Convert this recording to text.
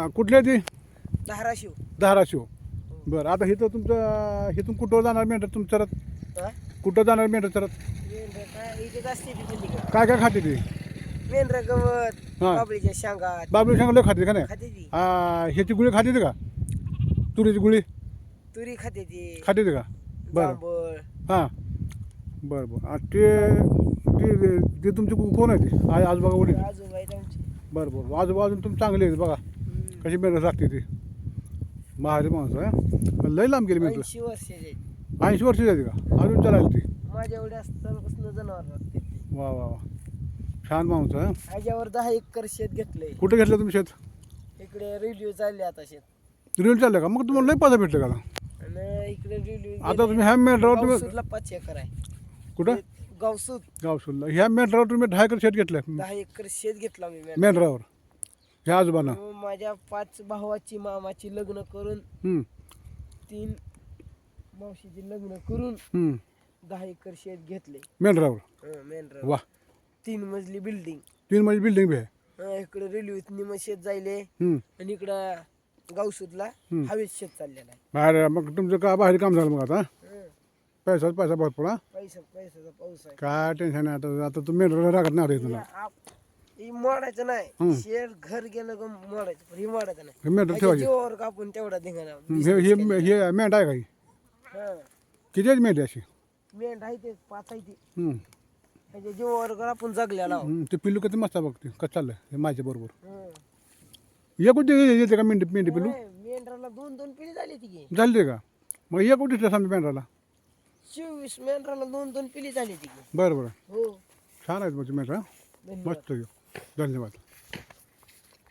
अं, कुठली आहे ती? धाराशिव. धाराशिव. बरं आता इथं तुमचं इथून कुठं जाणार मेंढर हा? कुठं जाणार मेंढर चरत? काय काय खाते ती? मेंढर गवत हा. बाबळीच्या बाबली सांगलं खाते का नाही? खाते ती. आ, ह्याची गुळी खाते ती का? तुरीची गुळी? तुरी खाते ती. खाते ती का? बरं. जांभळ. हां. बरं बरं. आ, ते ते ते तुमची कोण आहे ती? आजोबा वडील? आजोबा आहेत आमचे. बरं बरं. आजोबा अजून तुम्ही चांगले आहेत बघा. कशी मेंढर लागते ती? महारी माणसं आहे पण लई लांब गेली मेंढर ऐंशी वर्षाचे ऐंशी वर्षी झाली का? अजून चालायला ती? माझ्या एवढ्या असतानापासून जनावर लागते ते. वा वा वा. छान माणूस आहे हं. ह्याच्यावर दहा एकर शेत घेतलंय. कुठे घेतलं तुम्ही शेत? इकडे रेडिओ चालले आता शेत. रेल चाललं का? मग तुम्हाला लई पैसा भेटलं का? आणि इकडे रेडिओ आता तुम्ही ह्या मेंढरावर तुम्ही गावसूदला पाच एकर आहे. कुठं? गावसूद गावसूलला ह्या मेंढरावर तुम्ही दहा एकर शेत घेतलं दहा एकर शेत घेतला मी मॅडम. मेंढरावर ह्या आजोबानं मग माझ्या पाच भावाची मामाची लग्न करून हं, तीन मावशीची लग्न करून हं. दहा एकर शेत घेतले. मेंढरावर मेन वा. तीन मजली बिल्डिंग तीन माझी बिल्डिंग बी आहे. इकडे रेल्वे निम शेत जायले. हं. आणि इकडं गावसूदला. हवेत शेत चाललेला आहे. बाहेर मग तुमचं का बाहेर काम झालं मग आता? हं. पैसा पैसा भरपूर हा? पैसा पाऊस आहे. काय टेन्शन नाही आता आता तू मेंढराला रागत नाही आता आप- ही मोडायचं हम्म. नाही शेर घर गेलं का मोडायचं. पण ही मोडायचं नाही. मेंढर ठेवायचे. जीवावर कापून तेवढा धिंगाणा. हं, हे हे मेंढ आहे का ही. किती आहे मेंढ अशी? मेंढ आहे ते पाच आहे ते. हं, ह्याच्या जीवावर का आपण जगलेला आहोत. ते पिल्लू किती मस्त आहे बघ ते. कसं चाललंय? हे माझ्या बरोबर. हं. ये कुठे येते का मेंढी मेंढी पिल्लू? होय, मेंढराला दोन दोन पिढी झाली ती की. झाली का? मग ये कुठे ठेवा आम्ही मेंढराला? चोवीस मेंढराला दोन दोन पिढी झाली ती की. बरं बरं. हो. छान आहेत मग मेंढरा धन्यवाद. मस्त धन्यवाद